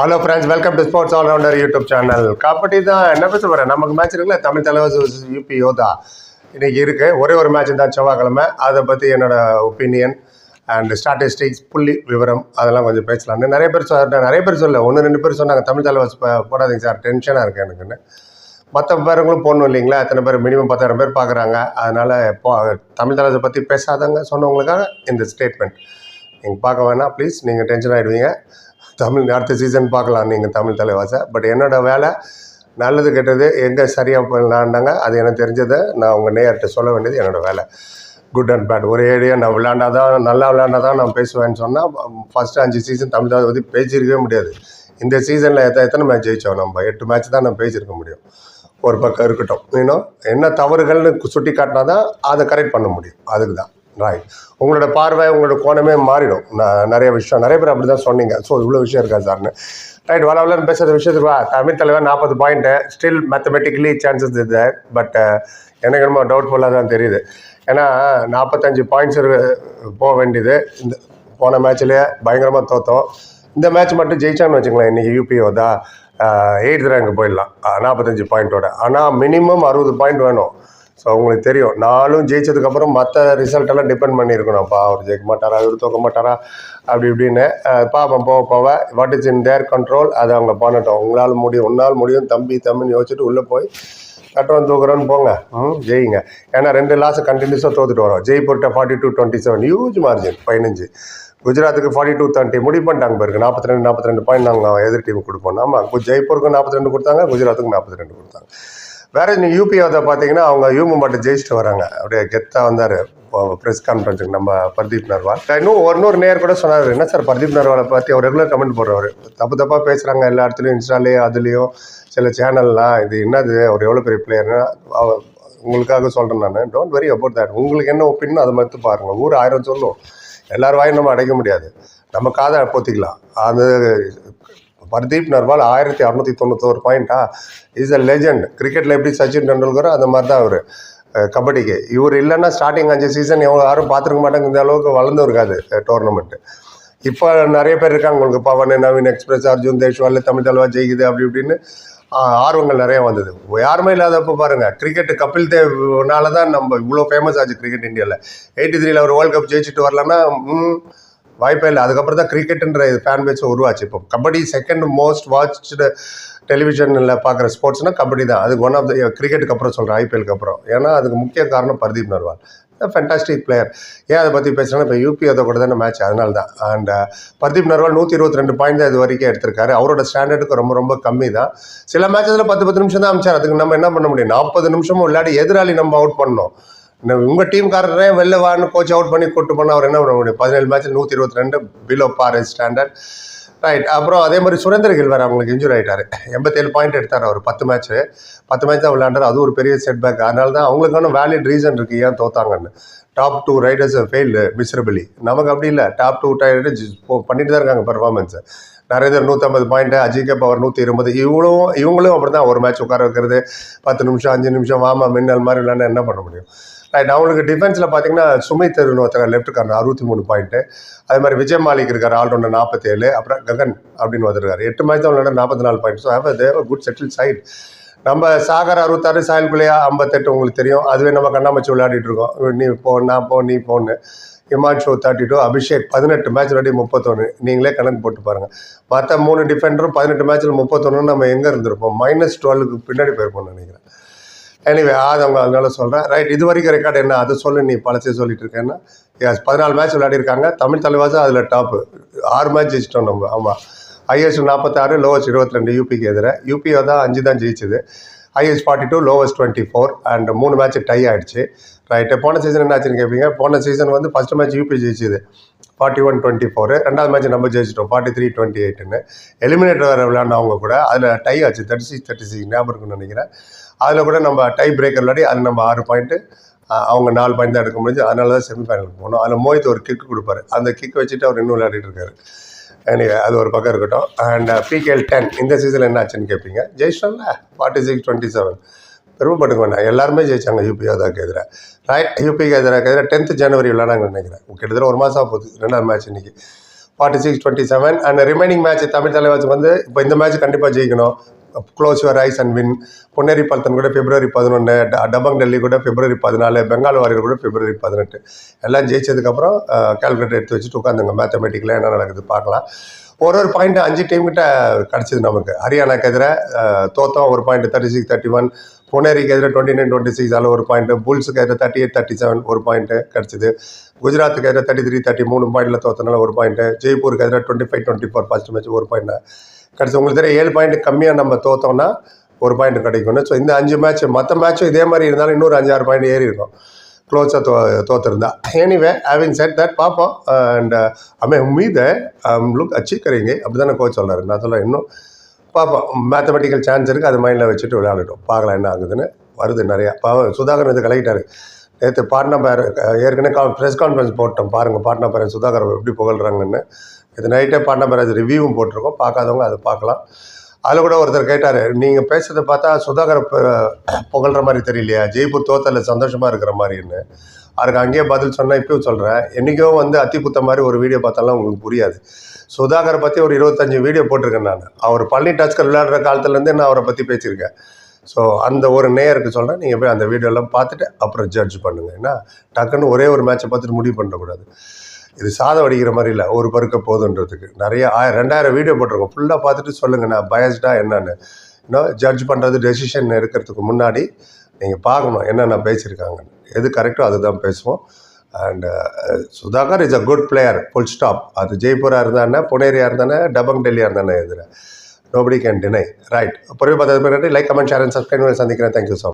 Hello friends welcome to sports all rounder YouTube channel kabaddi தான் என்ன பேச போகிறேன் நமக்கு மேட்ச் இருக்குல்ல? தமிழ் தலைவர் யூபி யோதா இன்றைக்கி இருக்குது ஒரே ஒரு மேட்ச் தான் செவ்வாய்க்கிழமை. அதை பற்றி என்னோடய ஒப்பீனியன் அண்ட் ஸ்டாட்டிஸ்டிக்ஸ் புள்ளி விவரம் அதெல்லாம் கொஞ்சம் பேசலாம்னு நிறைய பேர் சொன்ன நிறைய பேர் சொல்ல ஒன்று ரெண்டு பேர் சொன்னாங்க. தமிழ் தலைவர் போடாதீங்க சார். டென்ஷனாக இருக்குது எனக்குன்னு மற்ற பேருங்களும் போடணும் இல்லைங்களா? எத்தனை பேர்? மினிமம் பத்தாயிரம் பேர் பார்க்குறாங்க. அதனால் இப்போ தமிழ் தலைவரை பற்றி பேசாதவங்க சொன்னவங்களுக்காக இந்த ஸ்டேட்மெண்ட் நீங்கள் பார்க்க வேணாம் ப்ளீஸ் நீங்கள் டென்ஷன் ஆகிடுவீங்க தமிழ் அடுத்த சீசன் பார்க்கலாம் நீங்கள் தமிழ் தலைவாசை. பட் என்னோட வேலை நல்லது கெட்டது எங்கே சரியாக விளாண்டாங்க அது எனக்கு தெரிஞ்சதை நான் உங்கள் நேயர்கிட்ட சொல்ல வேண்டியது என்னோட வேலை. குட் அண்ட் பேட் ஒரு ஏரியா நான் விளாண்டாதான் நல்லா விளாண்டாதான் நான் பேசுவேன்னு சொன்னால் ஃபஸ்ட்டு அஞ்சு சீசன் தமிழ் தலைவர் பற்றி பேசியிருக்கவே முடியாது. இந்த சீசனில் எத்தனை எத்தனை மேட்ச் ஜெயிச்சோம் நம்ம? எட்டு மேட்ச் தான் நம்ம பேசியிருக்க முடியும். ஒரு பக்கம் இருக்கட்டும். இன்னும் என்ன தவறுகள்னு சுட்டி காட்டினா தான் அதை கரெக்ட் பண்ண முடியும். அதுக்கு தான் ரைட் உங்களோட பார்வை உங்களோட கோணமே மாறிடும். நான் நிறைய விஷயம் நிறைய பேர் அப்படி தான் சொன்னீங்க. ஸோ இவ்வளோ விஷயம் இருக்கா சார்னு ரைட் வள வளன்னு பேசுகிற விஷயத்துக்கு வா தமிழ் தலைவர் நாற்பது பாயிண்ட்டு ஸ்டில் மேத்தமெட்டிக்கலி சான்சஸ் இது பட் எனக்கு ரொம்ப டவுட்ஃபுல்லாக தான் தெரியுது. ஏன்னா நாற்பத்தஞ்சு பாயிண்ட்ஸ் போக வேண்டியது. இந்த போன மேட்ச்லேயே பயங்கரமாக தோத்தோம். இந்த மேட்ச் மட்டும் ஜெயிச்சான்னு வச்சுங்களேன் இன்றைக்கி யூபிஓ தான் எயிட் ரேங்க் போயிடலாம். நாற்பத்தஞ்சு பாயிண்ட்டோட ஆனால் மினிமம் அறுபது பாயிண்ட் வேணும். ஸோ அவங்களுக்கு தெரியும். நாலும் ஜெயிச்சதுக்கப்புறம் மற்ற ரிசல்ட்டெல்லாம் டிபெண்ட் பண்ணியிருக்கணும்ப்பா அவர் ஜெயிக்க மாட்டாரா? இவர் தூக்க மாட்டாரா? அப்படி இப்படின்னு அஹ் பார்ப்போம் போக போக what is in their control அதை அவங்க பண்ணட்டும். உங்களால் முடியும் உன்னால் முடியும். தம்பி தம்பின்னு யோசிச்சுட்டு உள்ளே போய் கட்டுறோம் தூக்குறோன்னு போங்க. ம் ஜெயிங்க. ஏன்னா ரெண்டு லாஸ் கண்டினியூஸாக தோத்துட்டு வரோம். ஜெய்ப்பூர்கிட்ட forty two twenty seven huge margin பதினஞ்சு. குஜராத்துக்கு ஃபார்ட்டி டூ தேர்ட்டி முடிவு பண்ணிட்டாங்க பேருக்கு நாற்பத்தி ரெண்டு நாற்பத்தி ரெண்டு பாயிண்ட் நாங்கள் எதிர் டீம் கொடுப்போம். ஆமாம் ஜெய்ப்பூருக்கு நாற்பத்தி ரெண்டு கொடுத்தாங்க குஜராத்துக்கு நாற்பத்தி ரெண்டு கொடுத்தாங்க. வேற நீங்கள் யூபி அதை பார்த்தீங்கன்னா அவங்க யூமு மட்டும் ஜெயிச்சுட்டு வராங்க. அப்படியே கெத்தாக வந்தார். ப்ரெஸ் கான்ஃபரன்ஸுக்கு நம்ம பர்தீப் நர்வால். இன்னும் ஒரு நேர் கூட சொன்னார் என்ன சார் பர்தீப் நர்வாலை பற்றி அவர் ரெகுலர் கமெண்ட் போடுறவர். தப்பு தப்பாக பேசுகிறாங்க எல்லா இடத்துலையும் இன்ஸ்டாலேயும் அதுலேயும் சில சேனல்லாம் இது என்னது? அவர் எவ்வளோ பெரிய பிளேயர்னா உங்களுக்காக சொல்கிறேன் நான். டோன்ட் வெரி அபவுட் தட் உங்களுக்கு என்ன ஒப்பீனியன் அதை மட்டும் பாருங்கள் ஊர் ஆயிரம் சொல்லும். எல்லார் வாயும் நம்ம அடைக்க முடியாது. நம்ம காதை பொத்திக்கலாம் அது பர்தீப் நர்வால் ஆயிரத்தி அறநூற்றி தொண்ணூத்தோரு பாயிண்டா இஸ் அ லெஜெண்ட் கிரிக்கெட்டில் எப்படி சச்சின் டெண்டுல்கரோ அந்த மாதிரி தான் அவர் கபடிக்கு. இவர் இல்லைன்னா ஸ்டார்டிங் அஞ்சு சீசன் இவங்க யாரும் பார்த்துருக்க மாட்டாங்க. இந்த அளவுக்கு வளர்ந்து இருக்காது டோர்னமெண்ட்டு இப்போ நிறைய பேர் இருக்காங்க. உங்களுக்கு பவன் நவீன் எக்ஸ்பிரஸ் அர்ஜுன் தேஷ்வால் தமிழ் தலைவா ஜெயிக்குது அப்படி இப்படின்னு ஆர்வங்கள் நிறைய வந்தது. யாருமே இல்லாதப்போ பாருங்கள் கிரிக்கெட் கபில் தேவ்னால தான் நம்ம இவ்வளோ ஃபேமஸ் ஆச்சு கிரிக்கெட் இந்தியாவில் எயிட்டி த்ரீல அவர் வேர்ல்ட் கப் ஜெயிச்சுட்டு வரலன்னா வாய்ப்பே இல்லை. அதுக்கப்புறம் தான் கிரிக்கெட்டுன்ற இது ஃபேன் பேஸ் உருவாச்சு. இப்போ கபடி செகண்ட் மோஸ்ட் வாட்ச்டு டெலிவிஷனில் பார்க்குற ஸ்போர்ட்ஸ்னால் கபடி தான். அதுக்கு ஒன் ஆஃப் த கிரிக்கெட்டுக்கு அப்புறம் சொல்கிறேன் ஐபிஎல்க்கு அப்புறம். ஏன்னா அதுக்கு முக்கிய காரணம் பர்தீப் நர்வால். ஃபென்டாஸ்டிக் பிளேயர் ஏன் அதை பற்றி பேசுகிறேன்னா இப்போ யூபி அதை கூட தானே மேட்ச் அதனால தான். அண்ட் uh, பர்தீப் நர்வால் நூற்றி இருபத்தி ரெண்டு பாயிண்ட் தான் இது வரைக்கும் எடுத்திருக்காரு. அவரோட ஸ்டாண்டர்டுக்கு ரொம்ப ரொம்ப கம்மி தான். சில மேட்சஸில் பத்து பத்து நிமிஷம் தான் அமைச்சார். அதுக்கு நம்ம என்ன பண்ண முடியும்? நாற்பது நிமிஷமும் விளையாடி எதிராளி நம்ம அவுட் பண்ணோம் இந்த உங்கள் டீம்காரரே வெளில வான்னு கோச் அவுட் பண்ணி கூட்டு பண்ண அவர் என்ன பண்ண முடியும்? பதினேழு மேட்ச் நூற்றி இருபத்தி ரெண்டு பிலோ பார் ஸ்டாண்டர்ட் ரைட் அப்புறம் அதே மாதிரி சுரேந்தர் கில் வேறு அவங்களுக்கு இன்ஜுரி ஆகிட்டாரு எண்பத்தேழு பாயிண்ட் எடுத்தார் அவர். பத்து மேட்ச்சு பத்து மேட்ச் தான் விளையாண்டார். அது ஒரு பெரிய செட் பேக் அதனால தான் அவங்களுக்கான வேலிட் ரீசன் இருக்குது ஏன் தோத்தாங்கன்னு. Top two raiders fail miserably நமக்கு அப்படி இல்லை. டாப் டூ ரைடர்ஸ் பண்ணிட்டு தான் இருக்காங்க பெர்ஃபார்மன்ஸை நிறைய பேர் நூற்றம்பது பாயிண்ட்டு அஜிகே பவர் நூற்றி இருபது. இவங்களும் இவங்களும் அப்படி தான் ஒரு மேட்ச் உட்கார வைக்கிறது. பத்து நிமிஷம் அஞ்சு நிமிஷம் வாமா மின்னல் மாதிரி விளையாண்டா என்ன பண்ண முடியும்? ரைட் அவங்களுக்கு டிஃபென்ஸில் பார்த்தீங்கன்னா சுமித் ஒருத்தர் லெஃப்ட் கார்னர் அறுபத்தி மூணு பாயிண்ட்டு அதே மாதிரி விஜய் மாலிக் இருக்கார் ஆல்ரவுண்டர் நாற்பத்தேழு அப்புறம் ககன் அப்படின்னு வந்துருக்காரு. எட்டு மேட்ச் தான் விளையாட நாற்பத்தி நாலு point so have they good settle side நம்ம சாகர் அறுபத்தாறு சாயல் பிள்ளையா ஐம்பத்தெட்டு உங்களுக்கு தெரியும். அதுவே நம்ம கண்ணாமச்சு விளையாடிட்டு இருக்கோம். நீ போ நான் போ நீ போன்னு. ஹிமான்ஷு தேர்ட்டி டூ அபிஷேக் பதினெட்டு மேட்ச் விளையாடி முப்பத்தொன்று நீங்களே கணக்கு போட்டு பாருங்கள் மற்ற மூணு டிஃபெண்டரும் பதினெட்டு மேட்ச்சில் முப்பத்தொன்று நம்ம எங்கே இருந்திருப்போம்? மைனஸ் டுவெல்லுக்கு பின்னாடி போயிருப்போம்னு நினைக்கிறேன். எனிவே அது அவங்க அதனால சொல்கிறேன் ரைட் இது வரைக்கும் ரெக்கார்டு என்ன? அதை சொல்லு நீ பழசே சொல்லிட்டு இருக்கேன்னா. எஸ் பதினாலு மேட்ச் விளையாடிருக்காங்க. தமிழ் தலைவாசம் அதில் டாப்பு ஆறு மேட்ச் ஜெயிச்சிட்டோம் நம்ம. ஆமாம் ஐஎஸ் நாற்பத்தாறு லோவஸ்ட் இருபத்தி ரெண்டு யூபிக்கு எதிராக யூபிஓ தான் அஞ்சு தான் ஜெயிச்சது. Is forty two lowest twenty four and மூணு மேட்ச் டை ஆகிடுச்சு ரைட்டு போன சீசன் என்ன ஆச்சுன்னு கேட்பீங்க போன சீசன் வந்து first match UP ஜெயிச்சுது. Forty one twenty four. ரெண்டாவது மேட்ச் நம்ம ஜெயிச்சிட்டோம். ஃபார்ட்டி த்ரீ டுவெண்ட்டி எயிட்டுன்னு. எலிமினேட்டர் வேறு விளையாண்டவங்க கூட அதில் டை ஆச்சு. தேர்ட்டி சிக்ஸ் தேர்ட்டி சிக்ஸ் ஞாபகம் இருக்குன்னு நினைக்கிறேன். அதில் கூட நம்ம டை பிரேக்கர் விளையாடி அது நம்ம ஆறு பாயிண்ட்டு அவங்க நாலு பாயிண்ட் தான் எடுக்க முடிஞ்சு அதனால தான் செமிஃபைனலுக்கு போனோம். அதில் மோஹித் ஒரு கிக் கொடுப்பாரு. அந்த கிக் வச்சுட்டு அவர் இன்னும் விளையாடிட்டு இருக்காரு. Anyway அது ஒரு பக்கம் இருக்கட்டும். அண்ட் பிகேஎல் டென் இந்த சீசனில் என்ன ஆச்சுன்னு கேட்பீங்க ஜெயிச்சிட்டோம்ல ஃபார்ட்டி சிக்ஸ் டுவெண்ட்டி செவன் பெருமைப்பட்டுக்க வேண்டாம். எல்லாருமே ஜெயிச்சாங்க யூபி அதாக்கு எதிராக ரைட் யூபிக்கு எதிராக எதிராக டென்த் ஜனவரி விளையாடாங்கன்னு நினைக்கிறேன். கிட்டத்தட்ட ஒரு மாதம் போகுது ரெண்டாவது மேட்ச் இன்றைக்கி forty six twenty seven and remaining match Tamil தலைவாச்சு வந்து இப்போ இந்த மேட்ச் கண்டிப்பாக ஜெயிக்கணும். Close your eyes and win Puneri Paltan கூட பிப்ரவரி பதினொன்று டபங் டெல்லி கூட பிப்ரவரி பதினாலு பெங்கால் வாரியர் கூட பிப்ரவரி பதினெட்டு எல்லாம் ஜெயிச்சதுக்கப்புறம் கால்குலேட்டர் எடுத்து வச்சுட்டு உட்காந்துங்க மேத்தமெட்டிக்கில் என்ன நடக்குது பார்க்கலாம் ஒரு ஒரு பாயிண்ட் அஞ்சு டீம் கிட்ட கிடச்சிது நமக்கு ஹரியானாக்கு எதிராக தோத்தோம் ஒரு point thirty six thirty one புனேரிக்கு எதிராக டுவெண்ட்டி நைன் டுவெண்ட்டி சிக்ஸ் அதில் ஒரு பாயிண்ட்டு புல்ஸுக்கு எதிராக தேர்ட்டி எயிட் தேர்ட்டி செவன் ஒரு பாயிண்ட்டு கிடச்சிது குஜராத்துக்கு எதிராக தேர்ட்டி த்ரீ தேர்ட்டி மூணு பாயிண்டில் தோத்தனால ஒரு பாயிண்ட்டு ஜெய்ப்பூருக்கு எதிராக twenty five twenty four first match ஒரு பாயிண்ட் கிடச்சி உங்களுக்கு தெரியும் ஏழு பாயிண்ட் கம்மியாக நம்ம தோத்தோம்னா ஒரு பாயிண்ட் கிடைக்கும்னு ஸோ இந்த அஞ்சு மேட்ச் மற்ற மேட்ச்சும் இதே மாதிரி இருந்தாலும் இன்னொரு அஞ்சாறு பாயிண்ட் ஏறி இருக்கும். க்ளோஸாக தோ தோத்துருந்தா. எனிவே ஹேவிங் செட் தட் பார்ப்போம் அண்ட் அமே உம்மீத லுக் um, அச்சீவ் அப்படி தானே கோச் சொல்கிறாரு நான் சொல்கிறேன் இன்னும் பார்ப்போம் மேத்தமெட்டிக்கல் சான்ஸ் இருக்குது அது மைண்டில் வச்சுட்டு விளையாடட்டும். பார்க்கலாம் என்ன ஆகுதுன்னு. வருது நிறையா. பாவம் சுதாகர் இது கலக்கிட்டாரு. நேற்று பாட்னா பேர் ஏற்கனவே கா ப்ரெஸ் கான்ஃபரன்ஸ் போட்டோம். பாருங்கள் பாட்னா பேர் சுதாகர் எப்படி புகழ்கிறாங்கன்னு இது நைட்டே பாண்டமராஜ் பேர் ரிவ்யூவும் போட்டிருக்கோம். பார்க்காதவங்க அதை பார்க்கலாம். அதில் கூட ஒருத்தர் கேட்டார் நீங்கள் பேசுறதை பார்த்தா சுதாகர் புகழ்கிற மாதிரி தெரியலையா? ஜெய்ப்பூர் தோத்தலில் சந்தோஷமாக இருக்கிற மாதிரின்னு. அதுக்கு அங்கேயே பதில் சொன்னால் இப்பயும் சொல்கிறேன் என்றைக்கோ வந்து அத்திப்புத்த மாதிரி ஒரு வீடியோ பார்த்தாலும் உங்களுக்கு புரியாது. சுதாகரை பற்றி ஒரு இருபத்தஞ்சி வீடியோ போட்டிருக்கேன் நான். அவர் பழனி டச்கர் விளையாடுற காலத்துலேருந்தே நான் அவரை பற்றி பேசியிருக்கேன். ஸோ அந்த ஒரு நேயருக்கு சொல்கிறேன் நீங்கள் போய் அந்த வீடியோலாம் பார்த்துட்டு அப்புறம் ஜட்ஜ் பண்ணுங்கள் ஏன்னா டக்குன்னு ஒரே ஒரு மேட்சை பார்த்துட்டு முடிவு பண்ணக்கூடாது. இது சாதம் வடிக்கிற மாதிரி இல்லை. ஒரு பருக்க போதுன்றதுக்கு. நிறைய ஆயிரம் ரெண்டாயிரம் வீடியோ போட்டிருக்கோம். ஃபுல்லாக பார்த்துட்டு சொல்லுங்கள் நான் பயஸ்டாக என்னென்னு. இன்னும் ஜட்ஜ் பண்ணுறது டெசிஷன் எடுக்கிறதுக்கு முன்னாடி நீங்கள் பார்க்கணும் என்னென்ன பேசியிருக்காங்கன்னு. எது கரெக்டோ அதுதான் பேசுவோம். And uh, Sudhakar is a good player full stop அது ஜெய்ப்பூராக இருந்தானே புனேரியா இருந்தானே டபங் டெல்லியாக இருந்தானே எதிர? நோபடி கேன் டினை ரைட் பொறுமை பார்த்தது பின்னாடி like comment share and subscribe சந்திக்கிறேன். Thank you so